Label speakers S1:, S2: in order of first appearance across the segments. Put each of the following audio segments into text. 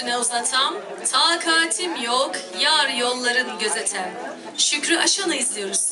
S1: üstüne uzatam, takatim yok, yar yolların gözetem. Şükrü Aşan'ı izliyoruz.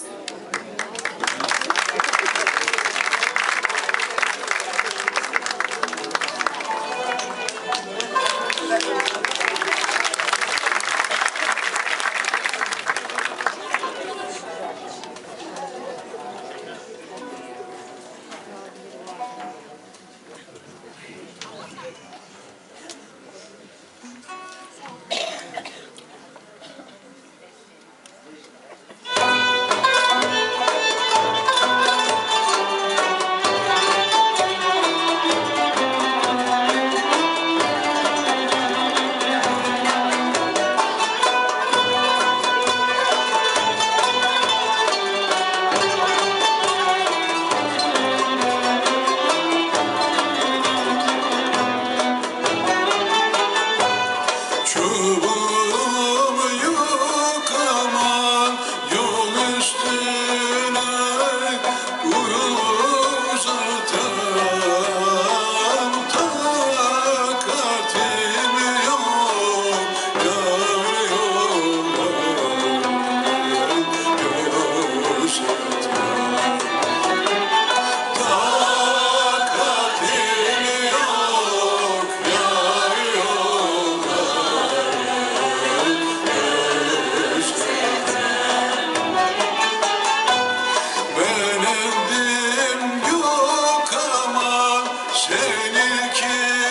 S1: Türk'üm